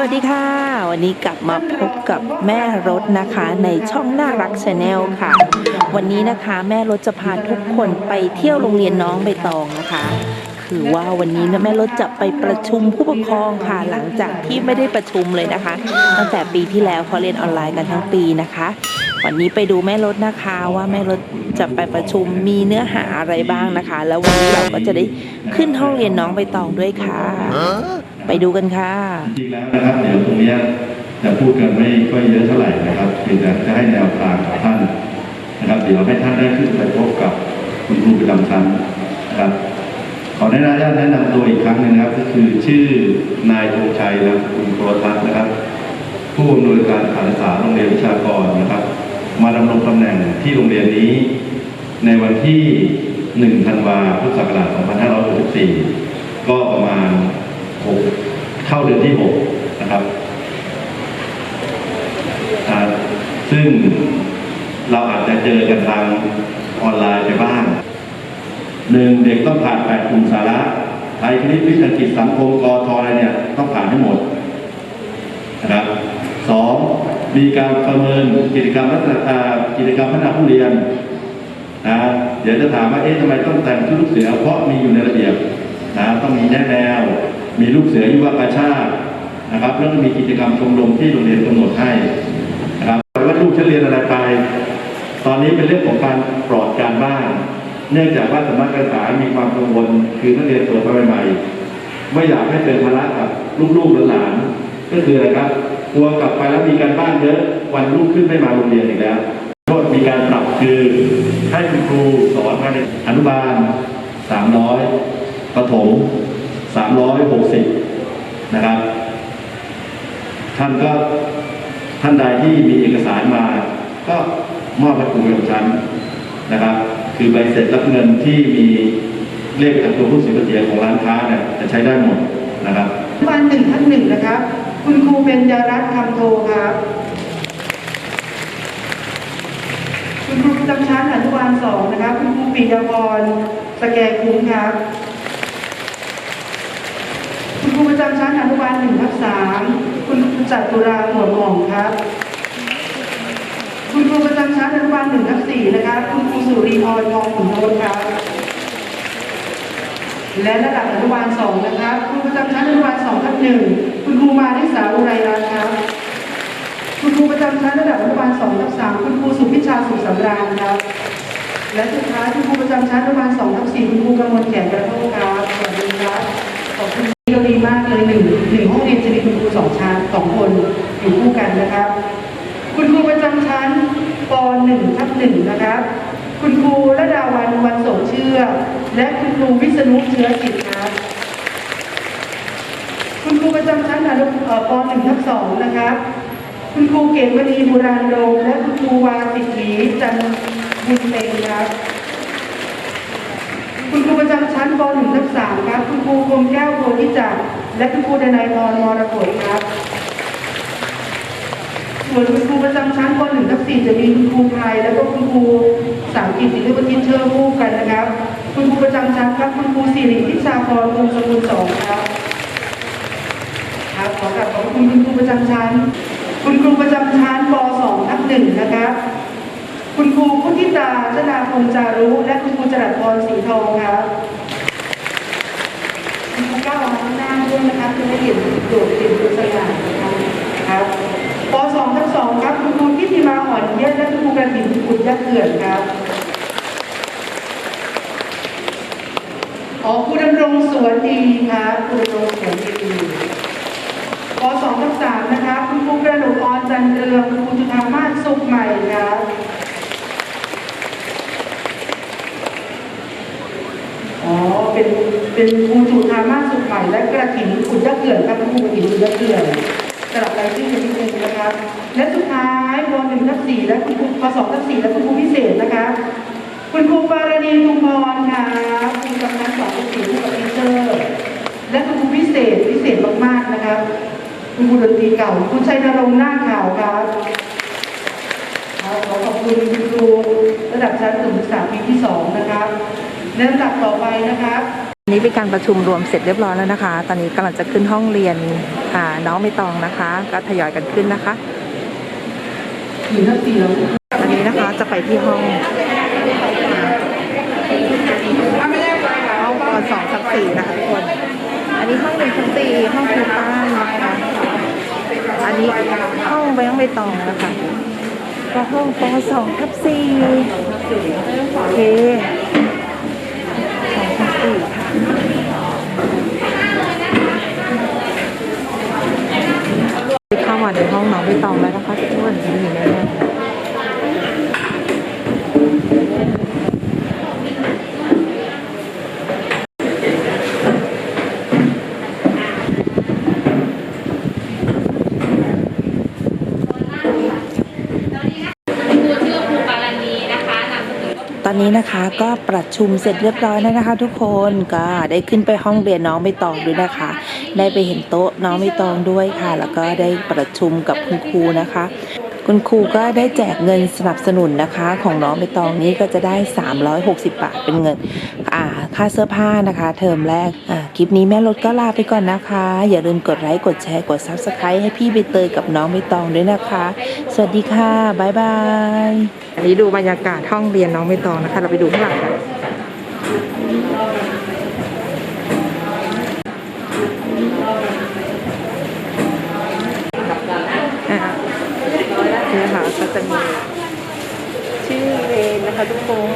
วัสดีค่ะ วันนี้กลับมาพบกับแม่รถนะคะในช่องน่ารักชาแนลค่ะ วันนี้นะคะแม่รถจะพาทุกคนไปเที่ยวโรงเรียนน้องใบตองนะคะ คือว่าวันนี้นะแม่รถจะไปประชุมผู้ปกครองค่ะ หลังจากที่ไม่ได้ประชุมเลยนะคะ ตั้งแต่ปีที่แล้วเขาเรียนออนไลน์กันทั้งปีนะคะ วันนี้ไปดูแม่รถนะคะว่าแม่รถจะไปประชุมมีเนื้อหาอะไรบ้างนะคะ แล้ววันนี้เราก็จะได้ขึ้นห้องเรียนน้องใบตองด้วยค่ะ ไปดูกันค่ะ จริงแล้วนะครับเดี๋ยวตรงนี้จะพูดกันไม่ค่อยเยอะเท่าไหร่นะครับเพียงแต่จะให้แนวทางกับท่านนะครับ เดี๋ยวให้ท่านได้ขึ้นไปพบกับคุณครูประจำชั้นนะครับขอแนะนำแนะนำตัวอีกครั้งหนึ่งนะครับ ก็คือชื่อนายธงชัยนะคุณโทรทัศน์นะครับ ผู้อำนวยการการศึกษาโรงเรียนวิชากรนะครับ มาดำรงตำแหน่งที่โรงเรียนนี้ ในวันที่ 1 ธันวาพุทธศักราช 2564 ก็ประมาณ 6 เข้าเดือนที่6นะครับซึ่งเราอาจจะเจอกันทางออนไลน์ไปบ้างหนึ่งเด็กต้องผ่านแปดกลุ่มสาระไทยคณิตวิทยากิจสังคมกอทอะไรเนี่ยต้องผ่านให้หมดนะครับสองมีการประเมินกิจกรรมลักษณะอ่ากิจกรรมพัฒนาผู้เรียนนะเดี๋ยวจะถามว่าเอ๊ะทำไมต้องแต่งชุดลูกเสือเพราะมีอยู่ในระเบียบนะต้องมีแนแนว มีลูกเสือยุวกาชาตินะครับ แล้วก็มีกิจกรรมชมรมที่โรงเรียนกำหนดให้นะครับว่าลูกจะเรียนอะไรไป ตอนนี้เป็นเรื่องของการปลอดการบ้านเนื่องจากว่าสำนักการศึกษามีความกังวลคือนักเรียนตัวใหม่ๆไม่อยากให้เป็นภาระกับลูกๆหลานก็คืออะไรครับกลัวกลับไปแล้วมีการบ้านเยอะวันรุ่งขึ้นไม่มาโรงเรียนอีกแล้วโทษมีการปรับคือให้คุณครูสอนภายในอนุบาล300ประถม 360 นะครับ ท่านก็ท่านใดที่มีเอกสารมา ก็มอบให้ครูประจำชั้นนะครับ คือใบเสร็จรับเงินที่มีเลขอัตราผู้เสียภาษีของร้านค้าเนี่ยจะใช้ได้หมดนะครับวันหนึ่งท่านหนึ่งนะครับ คุณครูเบญจรัตน์คำโทครับ คุณครูประจำชั้นอนุบาลสองนะครับ คุณครูปิยพรสแกคุ้มครับ จำชั้นอนุบาลหนึ่งทับสามคุณจัตุราหมวดหม่องครับ คุณครูประจำชั้นอนุบาลหนึ่งทับสี่นะครับคุณครูสุรีพรทองขุนโทษครับ และระดับอนุบาลสองนะครับครูประจำชั้นอนุบาลสองทับหนึ่งคุณครูมานิสาอุไรรัตน์ครับ คุณครูประจำชั้นระดับอนุบาลสองทับสามคุณครูสุพิชาสุขสำราญครับและสุดท้ายคุณครูประจำชั้นอนุบาลสองทับสี่คุณครูกำมลแก่นกระโทกครับสวัสดีครับขอบคุณ ดีมากเลยหนึ่งหนึ่งห้องเรียนจะมีคุณครูสองชั้นสองคนอยู่คู่กันนะครับ คุณครูประจำชั้นป .1 ทับ1นะครับ คุณครูระดาวันวันโสเชื่อ และคุณครูวิษณุเชื้อจิตครับคุณครูประจำชั้นอนุป .1 ทับ2นะครับ คุณครูเกตมณีบุราณโดมและคุณครูวาสิทธีจันบุญเต็งครับ คุณครูประจำชั้น ป .1 ทับ3ครับ คุณครูคมแก้วโพธิจักรและคุณครูดนายพรมรกตครับส่วนคุณครูประจำชั้นป .1 ทับ4จะมีคุณครูไทย แล้วก็คุณครูภาษาอังกฤษศิลปทิเชอร์คู่กันนะครับ คุณครูประจำชั้นครับคุณครูสิริพิชาพรวงศ์สกุลสองครับครับขอกราบขอบคุณคุณครูประจำชั้น คุณครูประจำชั้นป .2 ทับ1นะครับคุณครูพุทธิตาชนาพงจารุ และคุณครูจรัสพรสีทองครับ คุณครูก้าวมาข้างหน้า ด้วยนะคะจะได้เห็นโดดเด่นตัวสยานะครับครับป .2 ทับ2ครับคุณครูทิธีมาอ่อนเยี่ยมและคุณครูกระถิ่นคุณยักษ์เกิดครับอ๋อคุณดำรงสวนดีครับคุณดำรงสวนดีป .2 ทับ3นะคะคุณครูกระดูกอ่อนจันเรืองคุณครูจุธามาศสุขใหม่ครับ อ๋อ เป็น เป็นครูจุธามาสุขใหม่และกระถิ่นขุนยักษ์เขื่อนครับครูกระถิ่นขุนยักษ์เขื่อนสลับรายชื่อกันนิดนึงนะครับและสุดท้ายป .1 ทับ4และคุณครูป .2 ทับ4และคุณครูพิเศษนะคะ คุณครูปารณีทุมพรค่ะครูกำนันสองทับ4ผู้กับทีเชอร์และคุณครูพิเศษพิเศษมากๆนะครับคุณครูดนตรีเก่าคุณชัยนรงค์หน้าข่าวครับขอขอบคุณคุณครูระดับชั้นศึกษาปีที่สองนะครับและลำดับต่อไปนะครับวั นี้เป็นการประชุมรวมเสร็จเรียบร้อยแล้วนะคะ ตอนนี้กำลังจะขึ้นห้องเรียนอ่าน้องไม่ตองนะคะ ก็ทยอยกันขึ้นนะคะอันนี้นะคะจะไปที่ห้องห้องปสองทับสี่นะคะทุกคน อันนี้ห้องหนึ่งทับสี่ห้องครูป้านนะคะ อันนี้ห้องใบยังใบตองนะคะก็ห้องปสองทับสี่โอเคสองทับสี่ค่ะ มาในห้องน้องไปตองแล้วนะคะทุกคนนี่แน่ นี้นะคะก็ประชุมเสร็จเรียบร้อยแล้วนะคะ ทุกคนก็ได้ขึ้นไปห้องเรียนน้องใบตองด้วยนะคะ ได้ไปเห็นโต๊ะน้องใบตองด้วยค่ะ แล้วก็ได้ประชุมกับคุณครูนะคะ คุณครูก็ได้แจกเงินสนับสนุนนะคะ ของน้องใบตองนี้ก็จะได้ 360 บาทเป็นเงินค่าเสื้อผ้านะคะ เทอมแรกอ่า ลิปนี้แม่รถก็ลาไปก่อนนะคะ อย่าลืมกดไลค์กดแชร์กด Subscribe ให้พี่ใบเตยกับน้องใบตองด้วยนะคะ สวัสดีค่ะบ๊ายบายอันนี้ดูบรรยากาศห้องเรียนน้องใบตองนะคะ เราไปดูข้างหลังกันอ่านี่ค่ะก็จะมีชื่อเรียนนะคะทุกคน